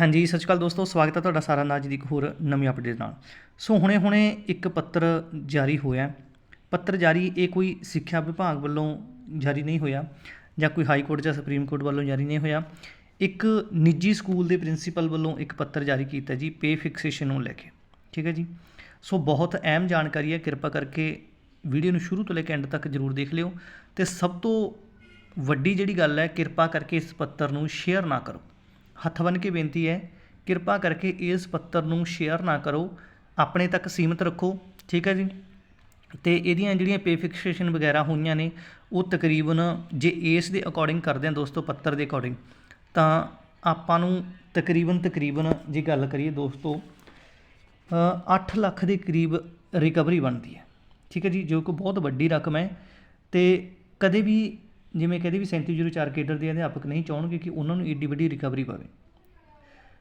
ਹਾਂਜੀ ਸਤਿ ਸ਼੍ਰੀ ਅਕਾਲ ਦੋਸਤੋ, ਸਵਾਗਤ ਹੈ ਤੁਹਾਡਾ ਸਾਰਿਆਂ ਦਾ ਅੱਜ ਦੀ ਇੱਕ ਹੋਰ ਨਵੀਂ ਅਪਡੇਟ ਨਾਲ। ਸੋ ਹੁਣੇ-ਹੁਣੇ ਇੱਕ ਪੱਤਰ ਜਾਰੀ ਹੋਇਆ। ਪੱਤਰ ਜਾਰੀ, ਇਹ ਕੋਈ ਸਿੱਖਿਆ ਵਿਭਾਗ ਵੱਲੋਂ ਜਾਰੀ ਨਹੀਂ ਹੋਇਆ ਜਾਂ ਕੋਈ ਹਾਈ ਕੋਰਟ ਜਾਂ ਸੁਪਰੀਮ ਕੋਰਟ ਵੱਲੋਂ ਜਾਰੀ ਨਹੀਂ ਹੋਇਆ। ਇੱਕ ਨਿੱਜੀ ਸਕੂਲ ਦੇ ਪ੍ਰਿੰਸੀਪਲ ਵੱਲੋਂ ਇੱਕ ਪੱਤਰ ਜਾਰੀ ਕੀਤਾ ਜੀ, ਪੇ ਫਿਕਸੇਸ਼ਨ ਨੂੰ ਲੈ ਕੇ। ਠੀਕ ਹੈ ਜੀ? ਸੋ ਬਹੁਤ ਅਹਿਮ ਜਾਣਕਾਰੀ ਹੈ, ਕਿਰਪਾ ਕਰਕੇ ਵੀਡੀਓ ਨੂੰ ਸ਼ੁਰੂ ਤੋਂ ਲੈ ਕੇ ਐਂਡ ਤੱਕ ਜਰੂਰ ਦੇਖ ਲਿਓ। ਤੇ ਸਭ ਤੋਂ ਵੱਡੀ ਜਿਹੜੀ ਗੱਲ ਹੈ, ਕਿਰਪਾ ਕਰਕੇ ਇਸ ਪੱਤਰ ਨੂੰ ਸ਼ੇਅਰ ਨਾ ਕਰੋ। ਹੱਥ ਬੰਨ੍ਹ ਕੇ ਬੇਨਤੀ ਹੈ ਕਿਰਪਾ ਕਰਕੇ ਇਸ ਪੱਤਰ ਨੂੰ ਸ਼ੇਅਰ ਨਾ ਕਰੋ ਆਪਣੇ ਤੱਕ ਸੀਮਿਤ ਰੱਖੋ ਠੀਕ ਹੈ ਜੀ? ਤੇ ਇਹਦੀਆਂ ਜਿਹੜੀਆਂ ਪੇ ਫਿਕਸੇਸ਼ਨ ਵਗੈਰਾ ਹੋਈਆਂ ਨੇ ਉਹ ਤਕਰੀਬਨ ਜੇ ਇਸ ਦੇ ਅਕੋਰਡਿੰਗ ਕਰਦੇ ਹਾਂ ਦੋਸਤੋ ਪੱਤਰ ਦੇ ਅਕੋਰਡਿੰਗ ਤਾਂ ਆਪਾਂ ਨੂੰ ਤਕਰੀਬਨ ਤਕਰੀਬਨ ਜੇ ਗੱਲ ਕਰੀਏ ਦੋਸਤੋ ਅ, 8 ਲੱਖ ਦੇ ਕਰੀਬ ਰਿਕਵਰੀ ਬਣਦੀ ਹੈ ਠੀਕ ਹੈ ਜੀ? ਜੋ ਕਿ ਬਹੁਤ ਵੱਡੀ ਰਕਮ ਹੈ ਤੇ ਕਦੇ ਵੀ ਜਿਵੇਂ ਕਹਦੇ ਵੀ 3704 ਕੇਡਰ ਦੇ ਅਧਿਆਪਕ ਨਹੀਂ ਚਾਹਣਗੇ ਕਿ ਉਹਨਾਂ ਨੂੰ ਏਡੀ ਵੱਡੀ ਰਿਕਵਰੀ ਪਵੇ।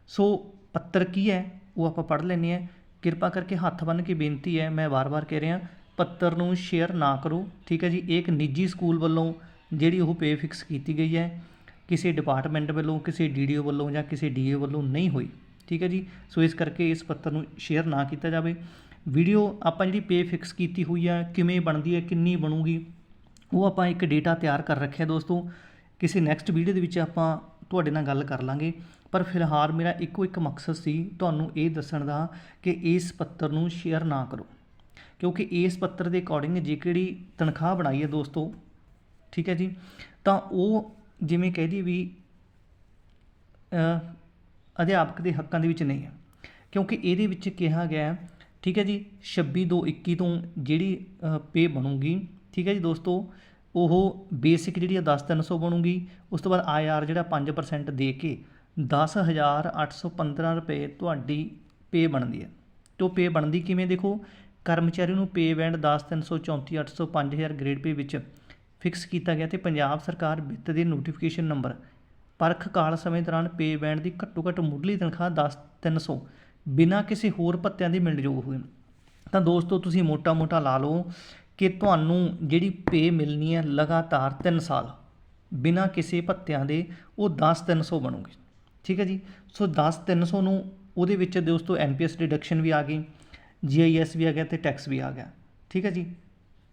ਸੋ ਪੱਤਰ ਕੀ ਹੈ? ਉਹ ਆਪਾਂ ਪੜ੍ਹ ਲੈਂਦੇ ਹਾਂ। ਕਿਰਪਾ ਕਰਕੇ ਹੱਥ ਬੰਨ੍ਹ ਕੇ ਬੇਨਤੀ ਹੈ, ਮੈਂ ਵਾਰ-ਵਾਰ ਕਹਿ ਰਿਹਾ, ਪੱਤਰ ਨੂੰ ਸ਼ੇਅਰ ਨਾ ਕਰੋ, ਠੀਕ ਹੈ ਜੀ? ਇਹ ਇੱਕ ਨਿੱਜੀ ਸਕੂਲ ਵੱਲੋਂ ਜਿਹੜੀ ਉਹ ਪੇ ਫਿਕਸ ਕੀਤੀ ਗਈ ਹੈ, ਕਿਸੇ ਡਿਪਾਰਟਮੈਂਟ ਵੱਲੋਂ, ਕਿਸੇ ਡੀਡੀਓ ਵੱਲੋਂ ਜਾਂ ਕਿਸੇ ਡੀਏ ਵੱਲੋਂ ਨਹੀਂ ਹੋਈ, ਠੀਕ ਹੈ ਜੀ? ਸੋ ਇਸ ਕਰਕੇ ਇਸ ਪੱਤਰ ਨੂੰ ਸ਼ੇਅਰ ਨਾ ਕੀਤਾ ਜਾਵੇ। ਵੀਡੀਓ ਆਪਾਂ ਜਿਹੜੀ ਪੇ ਫਿਕਸ ਕੀਤੀ ਹੋਈ ਆ, ਕਿਵੇਂ ਬਣਦੀ ਹੈ, ਕਿੰਨੀ ਬਣੂਗੀ ਉਹ ਆਪਾਂ ਇੱਕ ਡੇਟਾ ਤਿਆਰ ਕਰ ਰੱਖਿਆ ਦੋਸਤੋ। ਕਿਸੇ ਨੈਕਸਟ ਵੀਡੀਓ ਦੇ ਵਿੱਚ ਆਪਾਂ ਤੁਹਾਡੇ ਨਾਲ ਗੱਲ ਕਰ ਲਾਂਗੇ। ਪਰ ਫਿਲਹਾਲ ਮੇਰਾ ਇੱਕੋ ਇੱਕ ਮਕਸਦ ਸੀ ਤੁਹਾਨੂੰ ਇਹ ਦੱਸਣ ਦਾ ਕਿ ਇਸ ਪੱਤਰ ਨੂੰ ਸ਼ੇਅਰ ਨਾ ਕਰੋ। ਕਿਉਂਕਿ ਇਸ ਪੱਤਰ ਦੇ ਅਕੋਰਡਿੰਗ ਜੇ ਕਿਹੜੀ ਤਨਖਾਹ ਬਣਾਈ ਹੈ ਦੋਸਤੋ, ਠੀਕ ਹੈ ਜੀ, ਤਾਂ ਉਹ ਜਿਵੇਂ ਕਹਿ ਦਈਏ ਵੀ ਅਧਿਆਪਕ ਦੇ ਹੱਕਾਂ ਦੇ ਵਿੱਚ ਨਹੀਂ ਹੈ। ਕਿਉਂਕਿ ਇਹਦੇ ਵਿੱਚ ਕਿਹਾ ਗਿਆ ਠੀਕ ਹੈ ਜੀ 26 ਤੋਂ 21 ਤੋਂ ਜਿਹੜੀ ਪੇ ਬਣੂਗੀ ਠੀਕ ਹੈ ਜੀ ਦੋਸਤੋ, ਉਹ ਬੇਸਿਕ ਜਿਹੜੀ ਆ 10300 ਬਣੂਗੀ, ਉਸ ਤੋਂ ਬਾਅਦ ਆਈਆਰ ਜਿਹੜਾ 5% ਦੇ ਕੇ 10815 ਰੁਪਏ ਤੁਹਾਡੀ ਪੇ ਬਣਦੀ ਹੈ। ਤੇ ਉਹ ਪੇ ਬਣਦੀ ਕਿਵੇਂ ਦੇਖੋ, ਕਰਮਚਾਰੀ ਨੂੰ ਪੇ ਬੈਂਡ 10 334 800 5000 ਗ੍ਰੇਡ ਪੇ ਵਿੱਚ ਫਿਕਸ ਕੀਤਾ ਗਿਆ ਤੇ ਪੰਜਾਬ ਸਰਕਾਰ ਵਿੱਤ ਦੇ ਨੋਟੀਫਿਕੇਸ਼ਨ ਨੰਬਰ ਪਰਖ ਕਾਲ ਸਮੇਂ ਦੌਰਾਨ ਪੇ ਬੈਂਡ ਦੀ ਘੱਟੋ ਘੱਟ ਮੁੱਢਲੀ ਤਨਖਾਹ 10 300 ਬਿਨਾਂ ਕਿਸੇ ਹੋਰ ਭੱਤਿਆਂ ਦੇ ਮਿਲਣਯੋਗ ਹੋਵੇ। ਤਾਂ ਦੋਸਤੋ, ਤੁਸੀਂ ਮੋਟਾ-ਮੋਟਾ ਲਾ ਲਓ ਕਿ ਤੁਹਾਨੂੰ ਜਿਹੜੀ ਪੇ ਮਿਲਣੀ ਹੈ ਲਗਾਤਾਰ 3 ਸਾਲ ਬਿਨਾਂ ਕਿਸੇ ਭੱਤਿਆਂ ਦੇ ਉਹ 10 300 ਬਣੂਗੀ। ਠੀਕ ਹੈ ਜੀ? ਸੋ 10 300 ਨੂੰ ਉਹਦੇ ਵਿੱਚ ਦੋਸਤੋ ਐਨਪੀਐਸ ਡਿਡਕਸ਼ਨ ਵੀ ਆ ਗਈ ਜੀਆਈਐਸ ਵੀ ਆ ਗਿਆ ਤੇ ਟੈਕਸ ਵੀ ਆ ਗਿਆ। ਠੀਕ ਹੈ ਜੀ?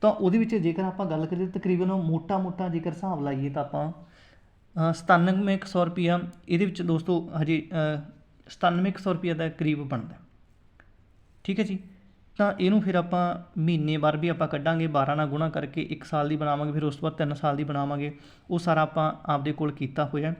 ਤਾਂ ਉਹਦੇ ਵਿੱਚ ਜੇਕਰ ਆਪਾਂ ਗੱਲ ਕਰੀਏ ਤਕਰੀਬਨ ਮੋਟਾ-ਮੋਟਾ ਜੇਕਰ ਹਿਸਾਬ ਲਾਈਏ ਤਾਂ ਆਪਾਂ ਅ, 9700 ਰੁਪਿਆ ਇਹਦੇ ਵਿੱਚ ਦੋਸਤੋ ਹਜੇ ਅ, 9700 ਰੁਪਿਆ ਦਾ ਕਰੀਬ ਬਣਦਾ। ਠੀਕ ਹੈ ਜੀ? ਤਾਂ ਇਹਨੂੰ ਫਿਰ ਆਪਾਂ ਮਹੀਨੇ ਬਾਰ ਵੀ ਆਪਾਂ ਕੱਢਾਂਗੇ 12 ਨਾਲ ਗੁਣਾ ਕਰਕੇ 1 ਸਾਲ ਦੀ ਬਣਾਵਾਂਗੇ, ਫਿਰ ਉਸ ਤੋਂ ਬਾਅਦ 3 ਸਾਲ ਦੀ ਬਣਾਵਾਂਗੇ। ਉਹ ਸਾਰਾ ਆਪਾਂ ਆਪਦੇ ਕੋਲ ਕੀਤਾ ਹੋਇਆ।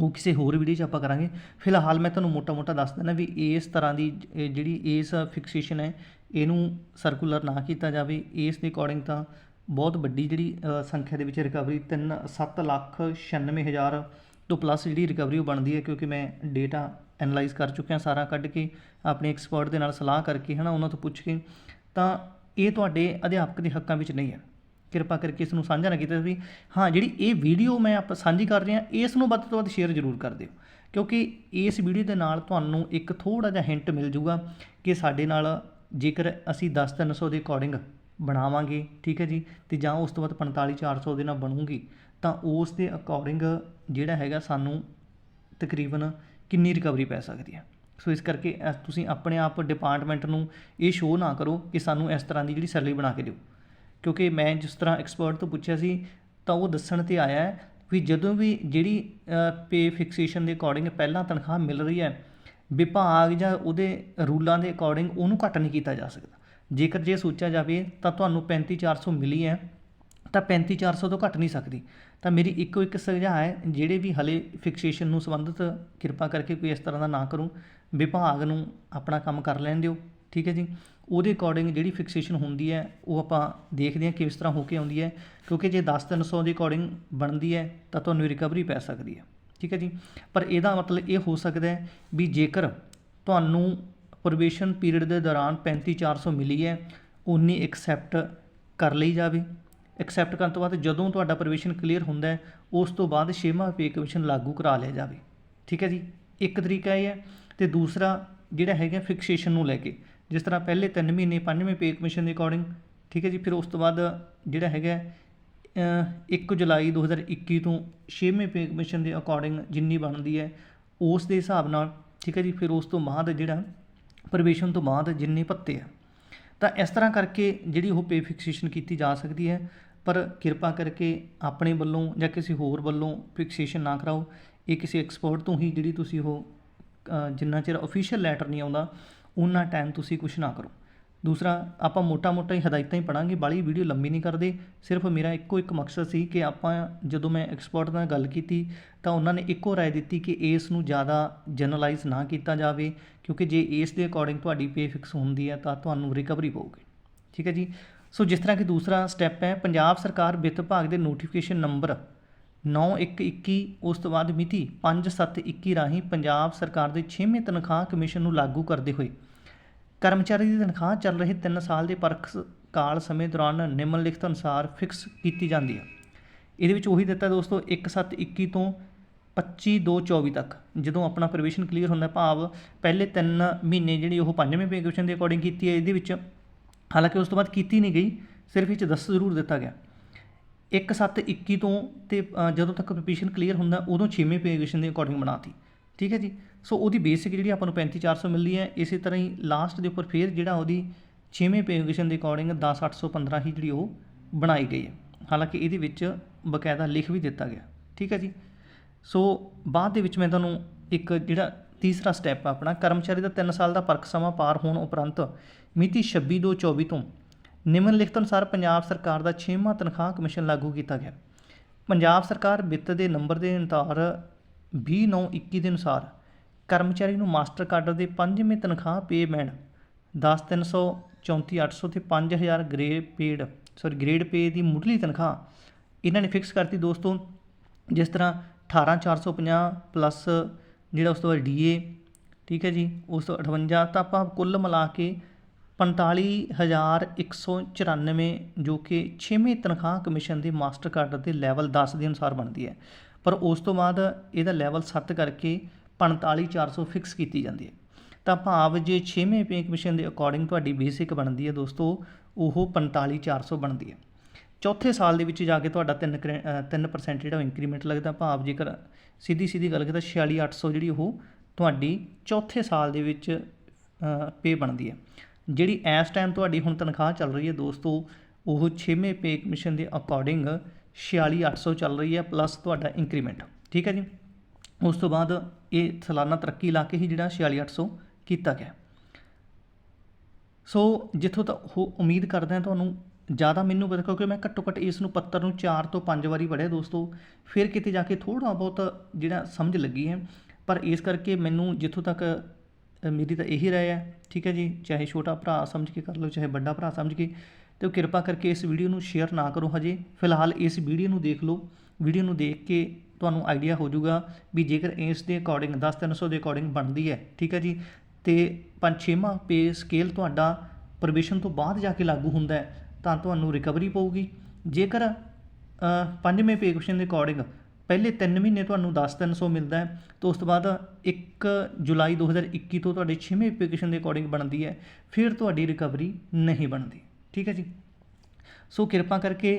ਉਹ ਕਿਸੇ ਹੋਰ ਵੀਡੀਓ 'ਚ ਆਪਾਂ ਕਰਾਂਗੇ। ਫਿਲਹਾਲ ਮੈਂ ਤੁਹਾਨੂੰ ਮੋਟਾ-ਮੋਟਾ ਦੱਸ ਦਿੰਦਾ ਵੀ ਇਸ ਤਰ੍ਹਾਂ ਦੀ ਜਿਹੜੀ ਇਸ ਫਿਕਸੇਸ਼ਨ ਹੈ, ਇਹਨੂੰ ਸਰਕੂਲਰ ਨਾ ਕੀਤਾ ਜਾਵੇ। ਇਸ ਦੇ ਅਕੋਰਡਿੰਗ ਤਾਂ ਬਹੁਤ ਵੱਡੀ ਜਿਹੜੀ ਸੰਖਿਆ ਦੇ ਵਿੱਚ ਰਿਕਵਰੀ 3 7 ਲੱਖ 96 ਹਜ਼ਾਰ ਤੋਂ ਪਲੱਸ ਜਿਹੜੀ ਰਿਕਵਰੀ ਉਹ ਬਣਦੀ ਹੈ, ਕਿਉਂਕਿ ਮੈਂ ਡੇਟਾ ਐਨਲਾਈਜ਼ ਕਰ ਚੁੱਕਿਆ ਸਾਰਾ ਕੱਢ ਕੇ, ਆਪਣੇ ਐਕਸਪਰਟ ਦੇ ਨਾਲ ਸਲਾਹ ਕਰਕੇ, ਹਨਾ, ਉਹਨਾਂ ਤੋਂ ਪੁੱਛ ਕੇ, ਤਾਂ ਇਹ ਤੁਹਾਡੇ ਅਧਿਆਪਕ ਦੇ ਹੱਕਾਂ ਵਿੱਚ ਨਹੀਂ ਹੈ। ਕਿਰਪਾ ਕਰਕੇ ਇਸ ਨੂੰ ਸਾਂਝਾ ਨਾ ਕੀਤਾ ਵੀ ਹਾਂ, ਜਿਹੜੀ ਇਹ ਵੀਡੀਓ ਮੈਂ ਆਪ ਸਾਂਝੀ ਕਰ ਰਿਹਾ ਇਸ ਨੂੰ ਵੱਧ ਤੋਂ ਵੱਧ ਸ਼ੇਅਰ ਜ਼ਰੂਰ ਕਰ ਦਿਓ। ਕਿਉਂਕਿ ਇਸ ਵੀਡੀਓ ਦੇ ਨਾਲ ਤੁਹਾਨੂੰ ਇੱਕ ਥੋੜਾ ਜਿਹਾ ਹਿੰਟ ਮਿਲ ਜੂਗਾ ਕਿ ਸਾਡੇ ਨਾਲ ਜੇਕਰ ਅਸੀਂ 10 300 ਦੇ ਅਕੋਰਡਿੰਗ ਬਣਾਵਾਂਗੇ, ਠੀਕ ਹੈ ਜੀ, ਤੇ ਜਾਂ ਉਸ ਤੋਂ ਬਾਅਦ 45 400 ਦੇ ਨਾਲ ਬਣੂਗੀ, ਤਾਂ ਉਸ ਦੇ ਅਕੋਰਡਿੰਗ ਜਿਹੜਾ ਹੈਗਾ ਸਾਨੂੰ ਤਕਰੀਬਨ ਕਿੰਨੀ ਰਿਕਵਰੀ ਪੈ ਸਕਦੀ ਹੈ। ਸੋ ਇਸ ਕਰਕੇ ਅ, ਤੁਸੀਂ ਆਪਣੇ ਆਪ ਡਿਪਾਰਟਮੈਂਟ ਨੂੰ ਇਹ ਸ਼ੋਅ ਨਾ ਕਰੋ ਕਿ ਸਾਨੂੰ ਇਸ ਤਰ੍ਹਾਂ ਦੀ ਜਿਹੜੀ ਸੈਲਰੀ ਬਣਾ ਕੇ ਦਿਓ। ਕਿਉਂਕਿ ਮੈਂ ਜਿਸ ਤਰ੍ਹਾਂ ਐਕਸਪਰਟ ਤੋਂ ਪੁੱਛਿਆ ਸੀ ਤਾਂ ਉਹ ਦੱਸਣ ਤੇ ਆਇਆ ਹੈ ਵੀ ਜਦੋਂ ਵੀ ਜਿਹੜੀ ਪੇ ਫਿਕਸੇਸ਼ਨ ਦੇ ਅਕੋਰਡਿੰਗ ਪਹਿਲਾਂ ਤਨਖਾਹ ਮਿਲ ਰਹੀ ਹੈ ਵਿਭਾਗ ਜਾਂ ਉਹਦੇ ਰੂਲਾਂ ਦੇ ਅਕੋਰਡਿੰਗ ਉਹਨੂੰ ਘੱਟ ਨਹੀਂ ਕੀਤਾ ਜਾ ਸਕਦਾ। ਜੇਕਰ ਜੇ ਸੋਚਿਆ ਜਾਵੇ ਤਾਂ ਤੁਹਾਨੂੰ 35400 ਮਿਲੀ ਹੈ। ਤਾਂ 35400 ਤੋਂ ਘੱਟ ਨਹੀਂ ਸਕਦੀ। ਤਾਂ ਮੇਰੀ ਇੱਕੋ ਇੱਕ ਸੁਝਾਅ ਹੈ, ਜਿਹੜੇ ਵੀ ਹਲੇ ਫਿਕਸੇਸ਼ਨ ਨੂੰ ਸੰਬੰਧਿਤ ਕਿਰਪਾ ਕਰਕੇ ਕੋਈ ਇਸ ਤਰ੍ਹਾਂ ਦਾ ਨਾ ਕਰੋ, ਵਿਭਾਗ ਨੂੰ ਆਪਣਾ ਕੰਮ ਕਰ ਲੈਣ ਦਿਓ, ਠੀਕ ਹੈ ਜੀ? ਉਹਦੇ ਅਕੋਰਡਿੰਗ ਜਿਹੜੀ ਫਿਕਸੇਸ਼ਨ ਹੁੰਦੀ ਹੈ, ਉਹ ਆਪਾਂ ਦੇਖਦੇ ਹਾਂ ਕਿਸ ਤਰ੍ਹਾਂ ਹੋ ਕੇ ਆਉਂਦੀ ਹੈ, ਕਿਉਂਕਿ ਜੇ 10 300 ਦੇ ਅਕੋਰਡਿੰਗ ਬਣਦੀ ਹੈ, ਤਾਂ ਤੁਹਾਨੂੰ ਰਿਕਵਰੀ ਪੈ ਸਕਦੀ ਹੈ, ਠੀਕ ਹੈ ਜੀ? ਪਰ ਇਹਦਾ ਮਤਲਬ ਇਹ ਹੋ ਸਕਦਾ ਹੈ ਵੀ ਜੇਕਰ ਤੁਹਾਨੂੰ ਪ੍ਰੋਬੇਸ਼ਨ ਪੀਰੀਅਡ ਦੇ ਦੌਰਾਨ 35400 ਮਿਲੀ ਹੈ ਉਨੀ ਐਕਸੈਪਟ ਕਰ ਲਈ ਜਾਵੇ ਐਕਸੈਪਟ ਕਰਨ ਤੋਂ ਬਾਅਦ ਜਦੋਂ ਤੁਹਾਡਾ ਪ੍ਰੋਬੇਸ਼ਨ ਕਲੀਅਰ ਹੁੰਦਾ ਹੈ ਉਸ ਤੋਂ ਬਾਅਦ ਛੇਵਾਂ ਪੇ ਕਮਿਸ਼ਨ ਲਾਗੂ ਕਰਾ ਲਿਆ ਜਾਵੇ। ਠੀਕ ਹੈ ਜੀ? ਇੱਕ ਤਰੀਕਾ ਇਹ ਹੈ ਤੇ ਦੂਸਰਾ ਜਿਹੜਾ ਹੈਗਾ ਫਿਕਸੇਸ਼ਨ ਨੂੰ ਲੈ ਕੇ। ਜਿਸ ਤਰ੍ਹਾਂ ਪਹਿਲੇ 3 ਮਹੀਨੇ 5ਵੇਂ ਪੇ ਕਮਿਸ਼ਨ ਦੇ ਅਕੋਰਡਿੰਗ ਠੀਕ ਹੈ ਜੀ? ਫਿਰ ਉਸ ਤੋਂ ਬਾਅਦ ਜਿਹੜਾ ਹੈਗਾ ਅ, 1 ਜੁਲਾਈ 2021 ਤੋਂ 6ਵੇਂ ਪੇ ਕਮਿਸ਼ਨ ਦੇ ਅਕੋਰਡਿੰਗ ਜਿੰਨੀ ਬਣਦੀ ਹੈ ਉਸ ਦੇ ਹਿਸਾਬ ਨਾਲ ਠੀਕ ਹੈ ਜੀ? ਫਿਰ ਉਸ ਤੋਂ ਬਾਅਦ ਜਿਹੜਾ ਪ੍ਰਵੇਸ਼ਨ ਤੋਂ ਬਾਅਦ ਜਿੰਨੇ ਭੱਤੇ ਆ। ਤਾਂ ਇਸ ਤਰ੍ਹਾਂ ਕਰਕੇ ਜਿਹੜੀ ਉਹ ਪੇ ਫਿਕਸੇਸ਼ਨ ਕੀਤੀ ਜਾ ਸਕਦੀ ਹੈ, ਪਰ ਕਿਰਪਾ ਕਰਕੇ ਆਪਣੇ ਵੱਲੋਂ ਜਾਂ ਕਿਸੇ ਹੋਰ ਵੱਲੋਂ ਫਿਕਸੇਸ਼ਨ ਨਾ ਕਰਾਓ। ਇਹ ਕਿਸੇ ਐਕਸਪਰਟ ਤੋਂ ਹੀ ਜਿਹੜੀ ਤੁਸੀਂ ਉਹ ਜਿੰਨਾ ਚਿਰ ਅਫੀਸ਼ੀਅਲ ਲੈਟਰ ਨਹੀਂ ਆਉਂਦਾ ਉਹਨਾਂ ਟਾਈਮ ਤੁਸੀਂ ਕੁਝ ਨਾ ਕਰੋ। ਦੂਸਰਾ, ਆਪਾਂ ਮੋਟਾ-ਮੋਟਾ ਹੀ ਹਦਾਇਤਾਂ ਹੀ ਪੜਾਂਗੇ ਬਾਲੀ ਵੀਡੀਓ ਲੰਬੀ ਨਹੀਂ ਕਰਦੇ। ਸਿਰਫ ਮੇਰਾ ਇੱਕੋ ਇੱਕ ਮਕਸਦ ਸੀ ਕਿ ਆਪਾਂ ਜਦੋਂ ਮੈਂ ਐਕਸਪਰਟ ਨਾਲ ਗੱਲ ਕੀਤੀ, ਤਾਂ ਉਹਨਾਂ ਨੇ ਇੱਕੋ ਰਾਏ ਦਿੱਤੀ ਕਿ ਇਸ ਨੂੰ ਜ਼ਿਆਦਾ ਜਨਰਲਾਈਜ਼ ਨਾ ਕੀਤਾ ਜਾਵੇ, ਕਿਉਂਕਿ ਜੇ ਇਸ ਦੇ ਅਕੋਰਡਿੰਗ ਤੁਹਾਡੀ ਪੇ ਫਿਕਸ ਹੁੰਦੀ ਹੈ, ਤਾਂ ਤੁਹਾਨੂੰ ਰਿਕਵਰੀ ਪਊਗੀ। ਠੀਕ ਹੈ ਜੀ? ਸੋ ਜਿਸ ਤਰ੍ਹਾਂ ਕਿ ਦੂਸਰਾ ਸਟੈਪ ਹੈ, ਪੰਜਾਬ ਸਰਕਾਰ ਵਿੱਤ ਵਿਭਾਗ ਦੇ ਨੋਟੀਫਿਕੇਸ਼ਨ ਨੰਬਰ 9121 ਉਸ ਤੋਂ ਬਾਅਦ ਮਿਤੀ 5721 ਰਾਹੀਂ ਪੰਜਾਬ ਸਰਕਾਰ ਦੇ 6ਵੇਂ ਤਨਖਾਹ ਕਮਿਸ਼ਨ ਨੂੰ ਲਾਗੂ ਕਰਦੇ ਹੋਏ ਕਰਮਚਾਰੀ ਦੀ ਤਨਖਾਹ ਚੱਲ ਰਹੇ 3 ਸਾਲ ਦੇ ਪਰਖ ਕਾਲ ਸਮੇਂ ਦੌਰਾਨ ਨਿਮਨਲਿਖਤ ਅਨੁਸਾਰ ਫਿਕਸ ਕੀਤੀ ਜਾਂਦੀ ਹੈ। ਇਹਦੇ ਵਿੱਚ ਉਹੀ ਦਿੱਤਾ ਦੋਸਤੋ 1721 ਤੋਂ 25224 ਤੱਕ, ਜਦੋਂ ਆਪਣਾ ਪ੍ਰੋਵੀਜ਼ਨ ਕਲੀਅਰ ਹੁੰਦਾ ਭਾਵ ਪਹਿਲੇ 3 ਮਹੀਨੇ ਜਿਹੜੀ ਉਹ ਪੰਜਵੇਂ ਪੇ ਕਮਿਸ਼ਨ ਦੇ ਅਕੋਰਡਿੰਗ ਕੀਤੀ ਹੈ, ਇਹਦੇ ਵਿੱਚ ਹਾਲਾਂਕਿ ਉਸ ਤੋਂ ਬਾਅਦ ਕੀਤੀ ਨਹੀਂ ਗਈ, ਸਿਰਫ ਇਹ 'ਚ ਦੱਸ ਜ਼ਰੂਰ ਦਿੱਤਾ ਗਿਆ। 1721 ਤੋਂ ਤੇ ਜਦੋਂ ਤੱਕ ਪ੍ਰੋਵੀਜ਼ਨ ਕਲੀਅਰ ਹੁੰਦਾ, ਉਦੋਂ 6ਵੇਂ ਪੇ ਕਮਿਸ਼ਨ ਦੇ ਅਕੋਰਡਿੰਗ ਬਣਾਤੀ। ਠੀਕ ਹੈ ਜੀ? ਸੋ ਉਹਦੀ ਬੇਸਿਕ ਜਿਹੜੀ ਆਪਾਂ ਨੂੰ 35400 ਮਿਲਦੀ ਹੈ, ਇਸੇ ਤਰ੍ਹਾਂ ਹੀ ਲਾਸਟ ਦੇ ਉੱਪਰ ਫਿਰ ਜਿਹੜਾ ਉਹਦੀ 6ਵੇਂ ਪੇ ਕਮਿਸ਼ਨ ਦੇ ਅਕੋਰਡਿੰਗ 10815 ਹੀ ਜਿਹੜੀ ਉਹ ਬਣਾਈ ਗਈ ਹੈ। ਹਾਲਾਂਕਿ ਇਹਦੇ ਵਿੱਚ ਬਕਾਇਦਾ ਲਿਖ ਵੀ ਦਿੱਤਾ ਗਿਆ। ਠੀਕ ਹੈ ਜੀ? ਸੋ ਬਾਅਦ ਦੇ ਵਿੱਚ ਮੈਂ ਤੁਹਾਨੂੰ ਇੱਕ ਜਿਹੜਾ ਤੀਸਰਾ ਸਟੈਪ ਆਪਣਾ, ਕਰਮਚਾਰੀ ਦਾ 3 ਸਾਲ ਦਾ ਪਰਖ ਸਮਾਂ ਪਾਰ ਹੋਣ ਉਪਰੰਤ ਮਿਤੀ 26/2/24 ਤੋਂ ਨਿਮਨ ਲਿਖਤ ਅਨੁਸਾਰ ਪੰਜਾਬ ਸਰਕਾਰ ਦਾ 6ਵਾਂ ਤਨਖਾਹ ਕਮਿਸ਼ਨ ਲਾਗੂ ਕੀਤਾ ਗਿਆ। ਪੰਜਾਬ ਸਰਕਾਰ ਵਿੱਤ ਦੇ ਨੰਬਰ ਦੇ ਅੰਤਰ 2921 ਦੇ ਅਨੁਸਾਰ ਕਰਮਚਾਰੀ ਨੂੰ ਮਾਸਟਰ ਕਾਰਡ ਦੇ ਪੰਜਵੇਂ ਤਨਖਾਹ ਪੇ ਬੈਂਡ 10300 34800 ਤੇ 5000 grade paid sorry grade pay ਦੀ ਮੁੱਢਲੀ ਤਨਖਾਹ ਇਹਨਾਂ ਨੇ ਫਿਕਸ ਕਰਤੀ ਦੋਸਤੋ। ਜਿਸ ਤਰ੍ਹਾਂ 18450 ਪਲੱਸ ਜਿਹੜਾ ਉਸ ਤੋਂ ਬਾਅਦ ਡੀਏ ਠੀਕ ਹੈ ਜੀ, ਉਸ ਤੋਂ 58 ਤਾਂ ਆਪਾਂ ਕੁੱਲ ਮਿਲਾ ਕੇ 45194 ਜੋ ਕਿ 6ਵੇਂ ਤਨਖਾਹ ਕਮਿਸ਼ਨ ਦੇ ਮਾਸਟਰ ਕਾਰਡ ਦੇ ਲੈਵਲ 10 ਦੇ ਅਨੁਸਾਰ ਬਣਦੀ ਹੈ। ਪਰ ਉਸ ਤੋਂ ਬਾਅਦ ਇਹਦਾ ਲੈਵਲ 7 ਕਰਕੇ 45400 ਫਿਕਸ ਕੀਤੀ ਜਾਂਦੀ ਹੈ। ਤਾਂ ਭਾਵ ਜੇ 6ਵੇਂ ਪੇ ਕਮਿਸ਼ਨ ਦੇ ਅਕੋਰਡਿੰਗ ਤੁਹਾਡੀ ਬੇਸਿਕ ਬਣਦੀ ਹੈ ਦੋਸਤੋ, ਉਹ 45400 ਬਣਦੀ ਹੈ। ਚੌਥੇ ਸਾਲ ਦੇ ਵਿੱਚ ਜਾ ਕੇ ਤੁਹਾਡਾ 3 3% ਜਿਹੜਾ ਇੰਕਰੀਮੈਂਟ ਲੱਗਦਾ ਭਾਵ ਜੇਕਰ ਸਿੱਧੀ ਸਿੱਧੀ ਗੱਲ ਕਰੀਏ ਤਾਂ 46800 ਜਿਹੜੀ ਉਹ ਤੁਹਾਡੀ ਚੌਥੇ ਸਾਲ ਦੇ ਵਿੱਚ ਪੇ ਬਣਦੀ ਹੈ। ਜਿਹੜੀ ਇਸ ਟਾਈਮ ਤੁਹਾਡੀ ਹੁਣ ਤਨਖਾਹ ਚੱਲ ਰਹੀ ਹੈ ਦੋਸਤੋ, ਉਹ 6ਵੇਂ ਪੇ ਕਮਿਸ਼ਨ ਦੇ ਅਕੋਰਡਿੰਗ 46800 ਚੱਲ ਰਹੀ ਹੈ ਪਲੱਸ ਤੁਹਾਡਾ ਇੰਕਰੀਮੈਂਟ ਠੀਕ ਹੈ ਜੀ? ਉਸ ਤੋਂ ਬਾਅਦ ਇਹ ਸਾਲਾਨਾ ਤਰੱਕੀ ਲਾ ਕੇ ਹੀ ਜਿਹੜਾ 46800 ਕੀਤਾ ਗਿਆ। ਸੋ ਜਿੱਥੋਂ ਤੱਕ ਉਹ ਉਮੀਦ ਕਰਦਾ ਤੁਹਾਨੂੰ ਜ਼ਿਆਦਾ ਮੈਨੂੰ ਪਤਾ, ਕਿਉਂਕਿ ਮੈਂ ਘੱਟੋ ਘੱਟ ਇਸ ਨੂੰ ਪੱਤਰ ਨੂੰ 4 ਤੋਂ 5 ਵਾਰੀ ਪੜ੍ਹਿਆ ਦੋਸਤੋ। ਫਿਰ ਕਿਤੇ ਜਾ ਕੇ ਥੋੜਾ ਬਹੁਤ ਜਿਹੜਾ ਸਮਝ ਲੱਗੀ ਹੈ, ਪਰ ਇਸ ਕਰਕੇ ਮੈਨੂੰ ਜਿੱਥੋਂ ਤੱਕ ਮੇਰੀ ਤਾਂ ਇਹੀ ਰਾਏ ਹੈ। ਠੀਕ ਹੈ ਜੀ? ਚਾਹੇ ਛੋਟਾ ਭਰਾ ਸਮਝ ਕੇ ਕਰ ਲਓ, ਚਾਹੇ ਵੱਡਾ ਭਰਾ ਸਮਝ ਕੇ। ਤੇ ਉਹ ਕਿਰਪਾ ਕਰਕੇ ਇਸ ਵੀਡੀਓ ਨੂੰ ਸ਼ੇਅਰ ਨਾ ਕਰੋ ਹਜੇ। ਫਿਲਹਾਲ ਇਸ ਵੀਡੀਓ ਨੂੰ ਦੇਖ ਲਓ। ਵੀਡੀਓ ਨੂੰ ਦੇਖ ਕੇ ਤੁਹਾਨੂੰ ਆਈਡੀਆ ਹੋ ਜਾਊਗਾ ਵੀ ਜੇਕਰ ਇਸ ਦੇ ਅਕੋਰਡਿੰਗ 10300 ਦੇ ਅਕੋਰਡਿੰਗ ਬਣਦੀ ਹੈ, ਠੀਕ ਹੈ ਜੀ? ਤੇ ਪੰਜ ਛੇਵਾਂ ਪੇ ਸਕੇਲ ਤੁਹਾਡਾ ਪ੍ਰੋਬੇਸ਼ਨ ਤੋਂ ਬਾਅਦ ਜਾ ਕੇ ਲਾਗੂ ਹੁੰਦਾ ਹੈ, ਤਾਂ ਤੁਹਾਨੂੰ ਰਿਕਵਰੀ ਪਊਗੀ। ਜੇਕਰ ਪੰਜਵੇਂ ਪੇ ਕਮਿਸ਼ਨ ਦੇ ਅਕੋਰਡਿੰਗ ਪਹਿਲੇ 3 ਮਹੀਨੇ ਤੁਹਾਨੂੰ 10300 ਮਿਲਦਾ ਹੈ, ਤਾਂ ਉਸ ਤੋਂ ਬਾਅਦ 1 ਜੁਲਾਈ 2021 ਤੋਂ ਤੁਹਾਡੇ 6ਵੇਂ ਪੇ ਦੇ ਅਕੋਰਡਿੰਗ ਬਣਦੀ ਹੈ, ਫਿਰ ਤੁਹਾਡੀ ਰਿਕਵਰੀ ਨਹੀਂ ਬਣਦੀ, ਠੀਕ ਹੈ ਜੀ? ਸੋ ਕਿਰਪਾ ਕਰਕੇ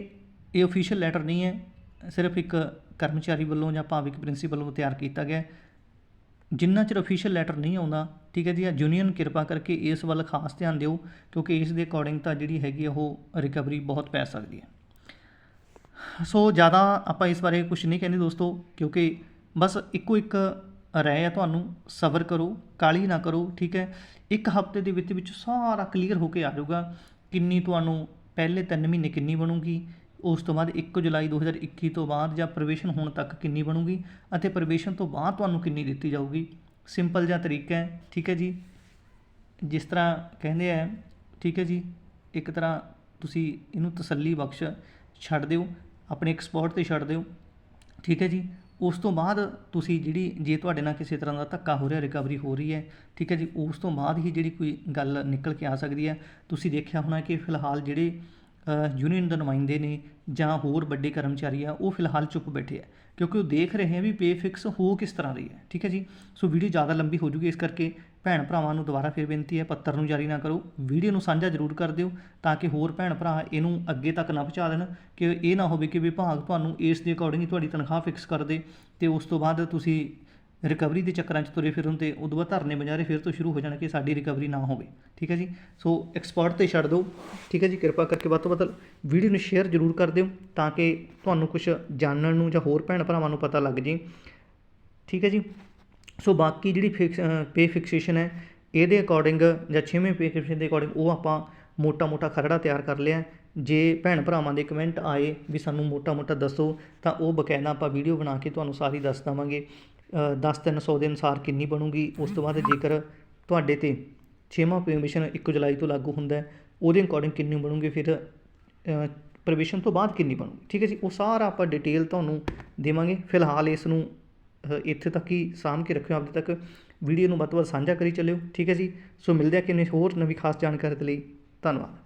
ਇਹ ਅਫੀਸ਼ੀਅਲ ਲੈਟਰ ਨਹੀਂ ਹੈ, ਸਿਰਫ ਇੱਕ ਕਰਮਚਾਰੀ ਵੱਲੋਂ ਜਾਂ ਭਾਵਿਕ ਪ੍ਰਿੰਸੀਪਲ ਵੱਲੋਂ ਤਿਆਰ ਕੀਤਾ ਗਿਆ ਹੈ। ਜਿੰਨਾ ਚਿਰ ਅਫੀਸ਼ੀਅਲ ਲੈਟਰ ਨਹੀਂ ਆਉਂਦਾ, ਠੀਕ ਹੈ ਜੀ ਯੂਨੀਅਨ ਕਿਰਪਾ ਕਰਕੇ ਇਸ ਵੱਲ ਖਾਸ ਧਿਆਨ ਦਿਓ, ਕਿਉਂਕਿ ਇਸ ਦੇ ਅਕੋਰਡਿੰਗ ਤਾਂ ਜਿਹੜੀ ਹੈਗੀ ਆ, ਉਹ ਰਿਕਵਰੀ ਬਹੁਤ ਪੈ ਸਕਦੀ ਹੈ ਸੋ ਜ਼ਿਆਦਾ ਆਪਾਂ ਇਸ ਬਾਰੇ ਕੁਝ ਨਹੀਂ ਕਹਿੰਦੇ ਦੋਸਤੋ, ਕਿਉਂਕਿ ਬਸ ਇੱਕੋ ਇੱਕ ਰਹਿ ਆ ਤੁਹਾਨੂੰ, ਸਬਰ ਕਰੋ ਕਾਲੀ ਨਾ ਕਰੋ, ਠੀਕ ਹੈ ਇੱਕ ਹਫ਼ਤੇ ਦੇ ਵਿੱਚ ਵਿੱਚ ਸਾਰਾ ਕਲੀਅਰ ਹੋ ਕੇ ਆ ਜਾਊਗਾ, ਕਿੰਨੀ ਤੁਹਾਨੂੰ ਪਹਿਲੇ 3 ਮਹੀਨੇ ਕਿੰਨੀ ਬਣੂਗੀ, ਉਸ ਤੋਂ ਬਾਅਦ 1 ਜੁਲਾਈ 2021 ਤੋਂ ਬਾਅਦ ਜਾਂ ਪ੍ਰਵੇਸ਼ਨ ਹੋਣ ਤੱਕ ਕਿੰਨੀ ਬਣੂਗੀ ਅਤੇ ਪ੍ਰਵੇਸ਼ਨ ਤੋਂ ਬਾਅਦ ਤੁਹਾਨੂੰ ਕਿੰਨੀ ਦਿੱਤੀ ਜਾਊਗੀ। ਸਿੰਪਲ ਜਿਹਾ ਤਰੀਕਾ ਹੈ, ਠੀਕ ਹੈ ਜੀ? ਜਿਸ ਤਰ੍ਹਾਂ ਕਹਿੰਦੇ ਆ, ਠੀਕ ਹੈ ਜੀ? ਇੱਕ ਤਰ੍ਹਾਂ ਤੁਸੀਂ ਇਹਨੂੰ ਤਸੱਲੀ ਬਖਸ਼ ਛੱਡ ਦਿਓ, ਆਪਣੇ ਐਕਸਪਰਟ ਤੇ ਛੱਡ ਦਿਓ, ਠੀਕ ਹੈ ਜੀ? ਉਸ ਤੋਂ ਬਾਅਦ ਤੁਸੀਂ ਜਿਹੜੀ, ਜੇ ਤੁਹਾਡੇ ਨਾਲ ਕਿਸੇ ਤਰ੍ਹਾਂ ਦਾ ਧੱਕਾ ਹੋ ਰਿਹਾ, ਰਿਕਵਰੀ ਹੋ ਰਹੀ ਹੈ, ਠੀਕ ਹੈ ਜੀ, ਉਸ ਤੋਂ ਬਾਅਦ ਹੀ ਜਿਹੜੀ ਕੋਈ ਗੱਲ ਨਿਕਲ ਕੇ ਆ ਸਕਦੀ ਹੈ। ਤੁਸੀਂ ਦੇਖਿਆ ਹੋਣਾ ਕਿ ਫਿਲਹਾਲ ਜਿਹੜੇ ਯੂਨੀਅਨ ਦੇ ਨੁਮਾਇੰਦੇ ਨੇ ਜਾਂ ਹੋਰ ਵੱਡੇ ਕਰਮਚਾਰੀ ਆ, ਉਹ ਫਿਲਹਾਲ ਚੁੱਪ ਬੈਠੇ ਆ। ਕਿਉਂਕਿ ਉਹ ਦੇਖ ਰਹੇ ਆ ਵੀ ਪੇ ਫਿਕਸ ਹੋ ਕਿਸ ਤਰ੍ਹਾਂ ਰਹੀ ਹੈ। ਠੀਕ ਹੈ ਜੀ? ਸੋ ਵੀਡੀਓ ਜ਼ਿਆਦਾ ਲੰਬੀ ਹੋ ਜੂਗੀ, ਇਸ ਕਰਕੇ ਭੈਣ ਭਰਾਵਾਂ ਨੂੰ ਦੁਬਾਰਾ ਫਿਰ ਬੇਨਤੀ ਹੈ, ਪੱਤਰ ਨੂੰ ਜਾਰੀ ਨਾ ਕਰੋ। ਵੀਡੀਓ ਨੂੰ ਸਾਂਝਾ ਜ਼ਰੂਰ ਕਰ ਦਿਓ ਤਾਂ ਕਿ ਹੋਰ ਭੈਣ ਭਰਾ ਇਹਨੂੰ ਅੱਗੇ ਤੱਕ ਨਾ ਪਹੁੰਚਾ ਦੇਣ ਕਿ ਇਹ ਨਾ ਹੋਵੇ ਕਿ ਵਿਭਾਗ ਤੁਹਾਨੂੰ ਇਸ ਦੇ ਅਕੋਰਡਿੰਗ ਹੀ ਤੁਹਾਡੀ ਤਨਖਾਹ ਫਿਕਸ ਕਰ ਦੇ ਤੇ ਉਸ ਤੋਂ ਬਾਅਦ ਤੁਸੀਂ ਰਿਕਵਰੀ ਦੇ ਚੱਕਰਾਂ 'ਚ ਤੁਰੇ ਫਿਰਨ ਤੇ ਉਦੋਂ ਬਾਅਦ ਧਰਨੇ ਬਜਾਰੇ ਫਿਰ ਤੋਂ ਸ਼ੁਰੂ ਹੋ ਜਾਣ ਕਿ ਸਾਡੀ ਰਿਕਵਰੀ ਨਾ ਹੋਵੇ, ਠੀਕ ਹੈ ਜੀ? ਸੋ ਐਕਸਪੋਰਟ ਤੇ ਛੱਡ ਦਿਓ, ਠੀਕ ਹੈ ਜੀ? ਕਿਰਪਾ ਕਰਕੇ ਵੱਧ ਤੋਂ ਵੱਧ ਵੀਡੀਓ ਨੂੰ ਸ਼ੇਅਰ ਜ਼ਰੂਰ ਕਰ ਦਿਓ ਤਾਂ ਕਿ ਤੁਹਾਨੂੰ ਕੁਝ ਜਾਣਨ ਨੂੰ ਜਾਂ ਹੋਰ ਭੈਣ ਭਰਾਵਾਂ ਨੂੰ ਪਤਾ ਲੱਗ ਜੇ, ਠੀਕ ਹੈ ਜੀ? ਸੋ ਬਾਕੀ ਜਿਹੜੀ ਫਿਕਸ ਪੇ ਫਿਕਸੇਸ਼ਨ ਹੈ, ਇਹਦੇ ਅਕੋਰਡਿੰਗ ਜਾਂ ਛੇਵੇਂ ਪੇ ਫਿਕਸੇਸ਼ਨ ਦੇ ਅਕੋਰਡਿੰਗ ਉਹ ਆਪਾਂ ਮੋਟਾ-ਮੋਟਾ ਖਰੜਾ ਤਿਆਰ ਕਰ ਲਿਆ ਜੇ ਭੈਣ ਭਰਾਵਾਂ ਦੇ ਕਮੈਂਟ ਆਏ ਵੀ ਸਾਨੂੰ ਮੋਟਾ-ਮੋਟਾ ਦੱਸੋ ਤਾਂ ਉਹ ਬਕਾਇਦਾ ਆਪਾਂ ਵੀਡੀਓ ਬਣਾ ਕੇ ਤੁਹਾਨੂੰ ਸਾਰੀ ਦੱਸ ਦਵਾਂਗੇ। ਦਸ ਤਿੰਨ ਸੌ ਦੇ ਅਨੁਸਾਰ ਕਿੰਨੀ ਬਣੂਗੀ ਉਸ ਤੋਂ ਬਾਅਦ ਜੇਕਰ ਤੁਹਾਡੇ ਤੇ ਛੇਵਾਂ ਪੇ ਕਮਿਸ਼ਨ 1 ਜੁਲਾਈ ਤੋਂ ਲਾਗੂ ਹੁੰਦਾ ਉਹਦੇ ਅਕੋਰਡਿੰਗ ਕਿੰਨੀ ਬਣੂਗੀ ਫਿਰ ਪ੍ਰੋਵੀਜ਼ਨ ਤੋਂ ਬਾਅਦ ਕਿੰਨੀ ਬਣੂਗੀ। ਠੀਕ ਹੈ ਜੀ ਉਹ ਸਾਰਾ ਆਪਾਂ ਡਿਟੇਲ ਤੁਹਾਨੂੰ ਦੇਵਾਂਗੇ। ਫਿਲਹਾਲ ਇਸ ਨੂੰ ਅ, ਇੱਥੇ ਤੱਕ ਹੀ ਸਾਂਭ ਕੇ ਰੱਖਿਓ ਆਪਦੇ ਤੱਕ ਵੀਡੀਓ ਨੂੰ ਵੱਧ ਤੋਂ ਵੱਧ ਸਾਂਝਾ ਕਰੀ ਚੱਲਿਓ। ਠੀਕ ਹੈ ਜੀ ਸੋ ਮਿਲਦੇ ਆ ਕਿਨੇ ਹੋਰ ਨਵੀਂ ਖਾਸ ਜਾਣਕਾਰੀ ਦੇ ਲਈ। ਧੰਨਵਾਦ।